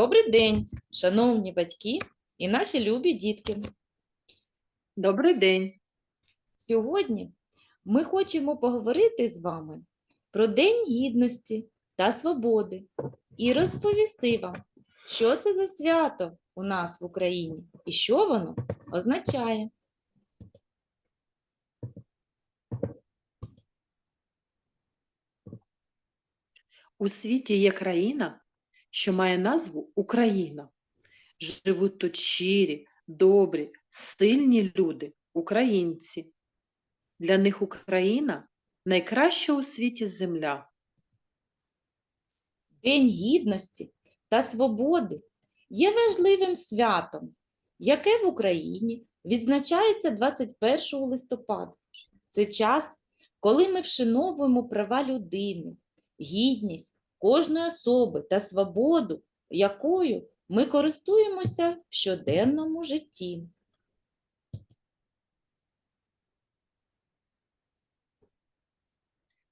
Добрий день, шановні батьки і наші любі дітки. Добрий день. Сьогодні ми хочемо поговорити з вами про День Гідності та Свободи і розповісти вам, що це за свято у нас в Україні і що воно означає. У світі є країна, що має назву Україна. Живуть тут щирі, добрі, сильні люди, українці. Для них Україна найкраща у світі земля. День Гідності та Свободи є важливим святом, яке в Україні відзначається 21 листопада. Це час, коли ми вшановуємо права людини, гідність кожної особи та свободу, якою ми користуємося в щоденному житті.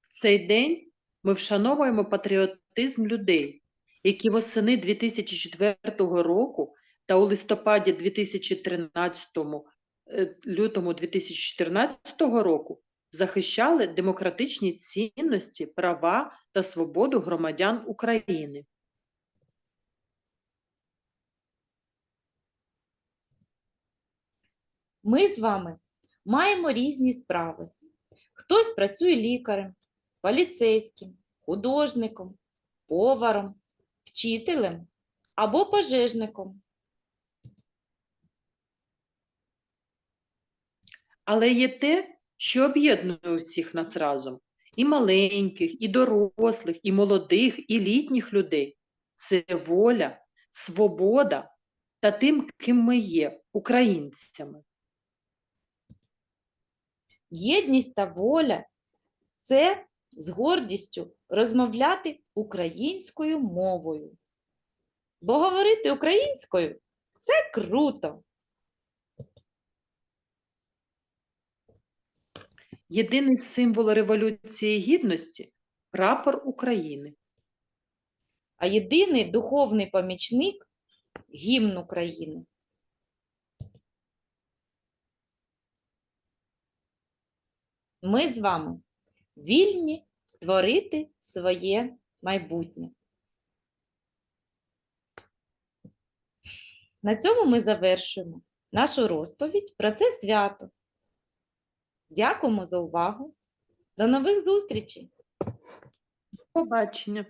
В цей день ми вшановуємо патріотизм людей, які восени 2004 року та у листопаді 2013 е, лютому 2014 року захищали демократичні цінності, права та свободу громадян України. Ми з вами маємо різні справи. Хтось працює лікарем, поліцейським, художником, поваром, вчителем або пожежником. Але є те, що об'єднує усіх нас разом: і маленьких, і дорослих, і молодих, і літніх людей. Це воля, свобода та тим, ким ми є, українцями. Єдність та воля це з гордістю розмовляти українською мовою. Бо говорити українською це круто. Єдиний символ Революції Гідності прапор України. А єдиний духовний помічник гімн України. Ми з вами вільні творити своє майбутнє. На цьому ми завершуємо нашу розповідь про це свято. Дякуємо за увагу. До нових зустрічей! Побачення!